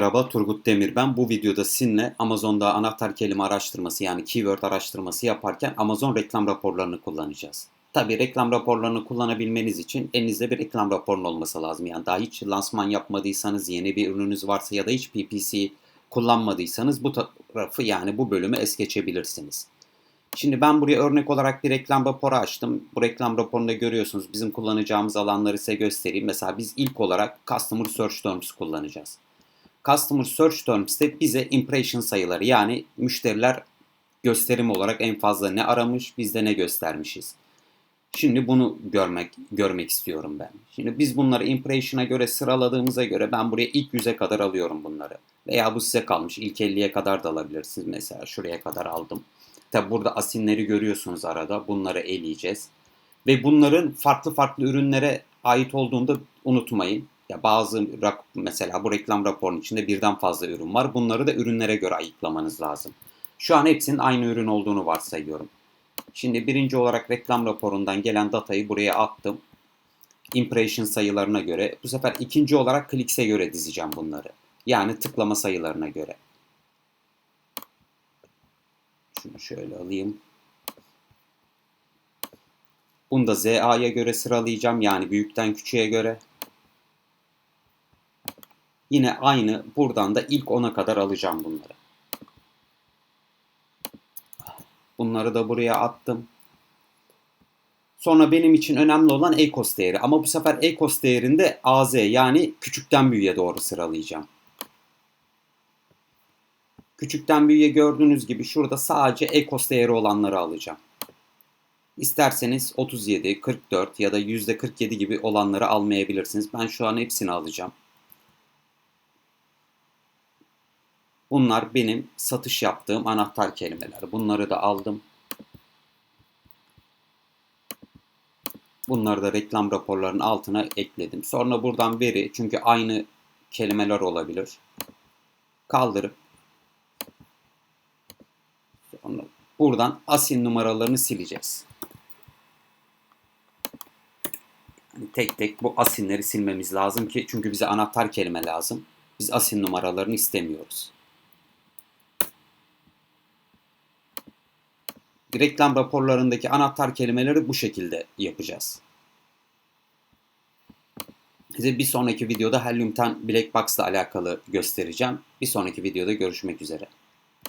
Merhaba Turgut Demir ben. Bu videoda sizinle Amazon'da anahtar kelime araştırması yani keyword araştırması yaparken Amazon reklam raporlarını kullanacağız. Tabi reklam raporlarını kullanabilmeniz için elinizde bir reklam raporunun olması lazım. Yani daha hiç lansman yapmadıysanız, yeni bir ürününüz varsa ya da hiç PPC kullanmadıysanız bu tarafı yani bu bölümü es geçebilirsiniz. Şimdi ben buraya örnek olarak bir reklam raporu açtım. Bu reklam raporunda görüyorsunuz bizim kullanacağımız alanları size göstereyim. Mesela biz ilk olarak Customer Search Terms kullanacağız. Customer Search Terms'te bize impression sayıları yani müşteriler gösterim olarak en fazla ne aramış, biz de ne göstermişiz. Şimdi bunu görmek görmek istiyorum ben. Şimdi biz bunları impression'a göre sıraladığımıza göre ben buraya ilk 100'e kadar alıyorum bunları. Veya bu size kalmış. İlk 50'ye kadar da alabilirsiniz. Mesela şuraya kadar aldım. Tabi burada asinleri görüyorsunuz arada. Bunları eleyeceğiz. Ve bunların farklı farklı ürünlere ait olduğunu da unutmayın. Ya bazı mesela bu reklam raporunun içinde birden fazla ürün var. Bunları da ürünlere göre ayıklamanız lazım. Şu an hepsinin aynı ürün olduğunu varsayıyorum. Şimdi birinci olarak reklam raporundan gelen datayı buraya attım. Impression sayılarına göre. Bu sefer ikinci olarak kliks'e göre dizeceğim bunları. Yani tıklama sayılarına göre. Şunu şöyle alayım. Bunu da ZA'ya göre sıralayacağım. Yani büyükten küçüğe göre. Yine aynı buradan da ilk 10'a kadar alacağım bunları. Bunları da buraya attım. Sonra benim için önemli olan ECOS değeri. Ama bu sefer ECOS değerinde AZ yani küçükten büyüğe doğru sıralayacağım. Küçükten büyüğe gördüğünüz gibi şurada sadece ECOS değeri olanları alacağım. İsterseniz 37, 44 ya da %47 gibi olanları almayabilirsiniz. Ben şu an hepsini alacağım. Bunlar benim satış yaptığım anahtar kelimeler. Bunları da aldım. Bunları da reklam raporlarının altına ekledim. Sonra buradan veri çünkü aynı kelimeler olabilir. Kaldırıp sonra buradan asin numaralarını sileceğiz. Tek tek bu asinleri silmemiz lazım ki çünkü bize anahtar kelime lazım. Biz asin numaralarını istemiyoruz. Reklam raporlarındaki anahtar kelimeleri bu şekilde yapacağız. Size bir sonraki videoda Helium 10 Black Box ile alakalı göstereceğim. Bir sonraki videoda görüşmek üzere.